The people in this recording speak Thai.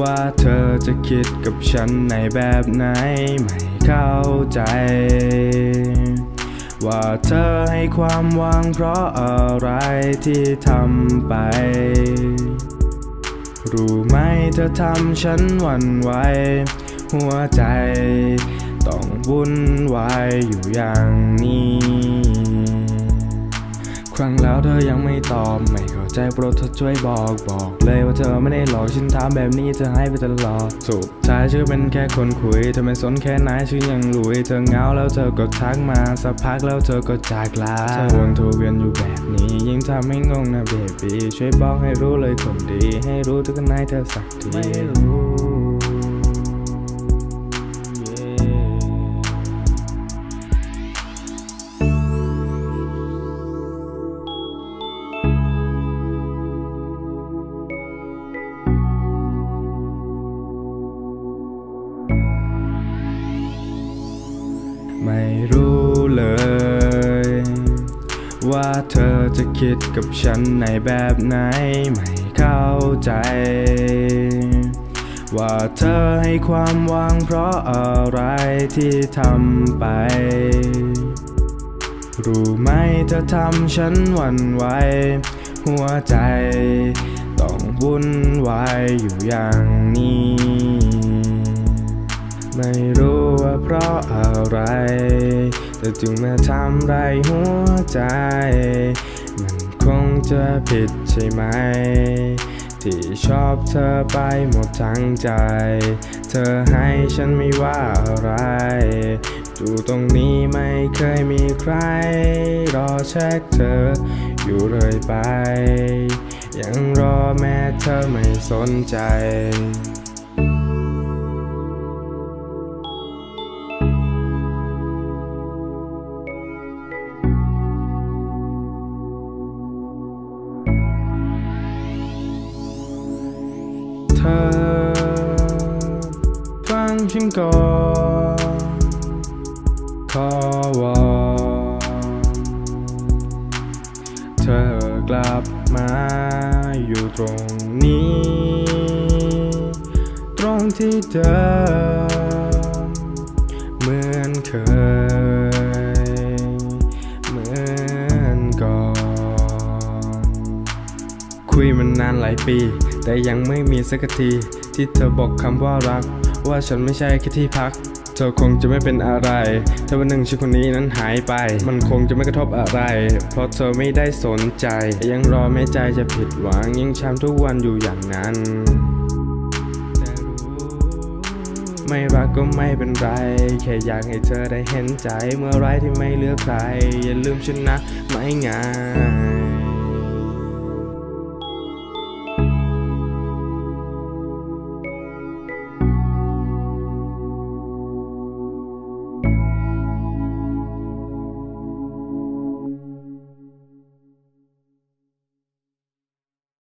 ว่าเธอจะคิดกับฉันในแบบไหน ไม่เข้าใจ ว่าเธอให้ความหวังเพราะอะไรที่ทำไป รู้ไหมเธอทำฉันหวั่นไหวหัวใจ ต้องวุ่นวายอยู่อย่างนี้ ครั้งแล้วเธอยังไม่ตอบไม่ ใจโปรดเธอช่วยบอกบอกเลยว่าเธอไม่ได้หลอกฉันถามแบบนี้เธอให้ไปตลอดสุดท้ายชื่อเป็นแค่คนคุยเธอไม่สนแค่ไหนชื่อยังลุยเธอเหงาแล้วเธอก็ทักมาสักพักแล้วเธอก็จากลาเธอวนทูเวียนอยู่แบบนี้ยิ่งทำให้งงนะเบบี้ช่วยบอกให้รู้เลยคนดี ให้รู้ทุกนายเธอสักทีไม่รู้ ว่าเธอจะคิดกับฉันในแบบไหนไม่เข้าใจ ว่าเธอให้ความหวังเพราะอะไรที่ทำไป รู้ไหมเธอทำฉันหวั่นไหวหัวใจ ต้องวุ่นวายอยู่อย่างนี้ ไม่รู้ว่าเพราะอะไร อจึงมาทำไรหัวใจ มันคงจะผิดใช่ไหม ที่ชอบเธอไปหมดทั้งใจ เธอให้ฉันไม่ว่าอะไรอยู่ตรงนี้ไม่เคยมีใคร รอเช็คเธออยู่เลยไป ยังรอแม้เธอไม่สนใจ เธอ ฟังฉันก่อนขอวอนเธอกลับมาอยู่ตรงนี้ ตรงที่เดิมเหมือนเคยานหลายปี แต่ยังไม่มีสักที ที่เธอบอกคำว่ารัก ว่าฉันไม่ใช่แค่ที่พัก เธอคงจะไม่เป็นอะไร ถ้าวันหนึ่งฉันคนนี้นั้นหายไป มันคงจะไม่กระทบอะไร เพราะเธอไม่ได้สนใจ ยังรอแม้ใจจะผิดหวังยังช้ำทุกวันอยู่อย่างนั้นไม่รักก็ไม่เป็นไร แค่อยากให้เธอได้เห็นใจ เมื่อไรที่ไม่เหลือกใคร อย่าลืมฉันนะ ไม่ง่าย